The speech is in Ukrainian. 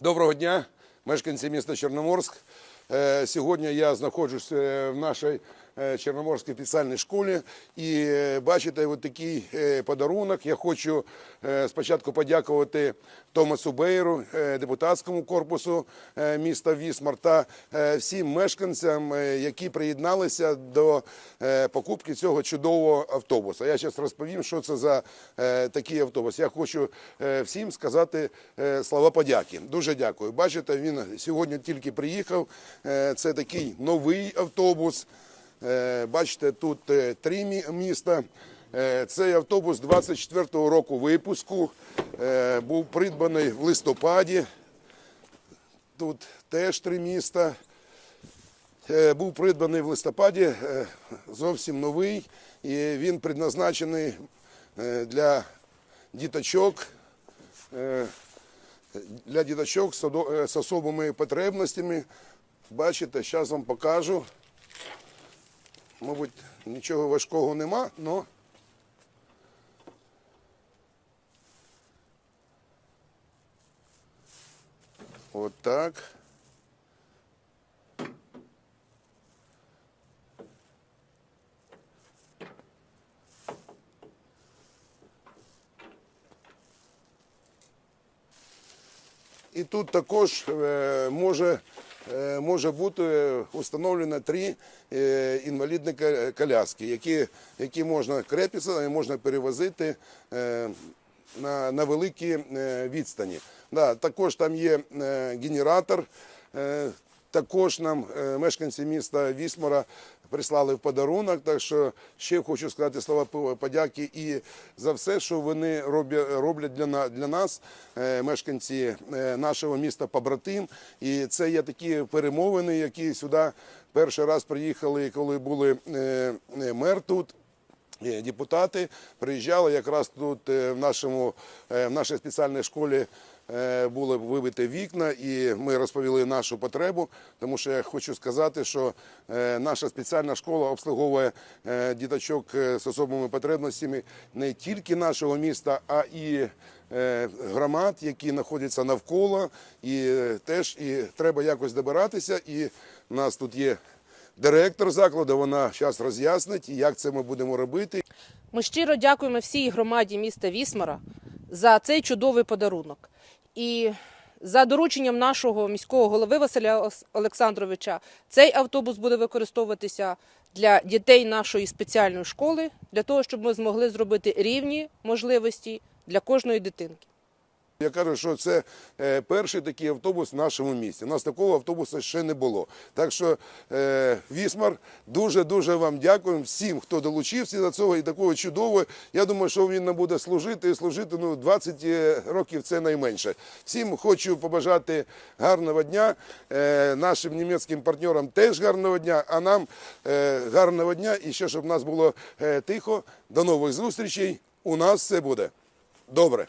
Доброго дня, мешканці міста Чорноморськ. Е, Сьогодні я знаходжусь е, в нашій Чорноморській спеціальній школі і е, бачите от такий е, подарунок. Я хочу е, спочатку подякувати Томасу Бейру, е, депутатському корпусу е, міста Вісмар та е, всім мешканцям, е, які приєдналися до е, покупки цього чудового автобуса. Я зараз розповім, що це за е, такий автобус. Я хочу е, всім сказати е, слова подяки. Дуже дякую. Бачите, він сьогодні тільки приїхав. Е, Це такий новий автобус. Е, Бачите, тут е, три міста. Е, Цей автобус 24-го року випуску був придбаний в листопаді. Тут теж три міста. Був придбаний в листопаді, зовсім новий, і він предназначений для діточок, для діточок з особими потребностями. Бачите, зараз вам покажу. Мабуть, нічого важкого нема, але от так. І тут також е, може, може бути встановлено три е, інвалідні коляски, які, які можна крепитися і можна перевозити е, на, на великі е, відстані. Да, також там є е, генератор. Також нам е, мешканці міста Вісмара прислали в подарунок. Так що ще хочу сказати слова подяки і за все, що вони роблять, для, нас, е, мешканці е, нашого міста Побратим. І це є такі перемовини, які сюди перший раз приїхали, коли були мер тут. Е, Депутати приїжджали якраз тут е, в нашому е, в нашій спеціальній школі були вибиті вікна, і ми розповіли нашу потребу. Тому що я хочу сказати, що наша спеціальна школа обслуговує діточок з особливими потребностями не тільки нашого міста, а і громад, які знаходяться навколо, і теж і треба якось добиратися. І в нас тут є директор закладу. Вона зараз роз'яснить, як це ми будемо робити. Ми щиро дякуємо всій громаді міста Вісмара за цей чудовий подарунок. І за дорученням нашого міського голови Василя Олександровича цей автобус буде використовуватися для дітей нашої спеціальної школи, для того, щоб ми змогли зробити рівні можливості для кожної дитинки. Я кажу, що це е, перший такий автобус в нашому місті. У нас такого автобуса ще не було. Так що е, Вісмар, дуже-дуже вам дякуємо всім, хто долучився до цього і такого чудового. Я думаю, що він нам буде служити і служити ну, 20 років це найменше. Всім хочу побажати гарного дня. Е, нашим німецьким партнерам теж гарного дня, а нам е, гарного дня і ще, щоб нас було е, тихо. До нових зустрічей. У нас все буде добре.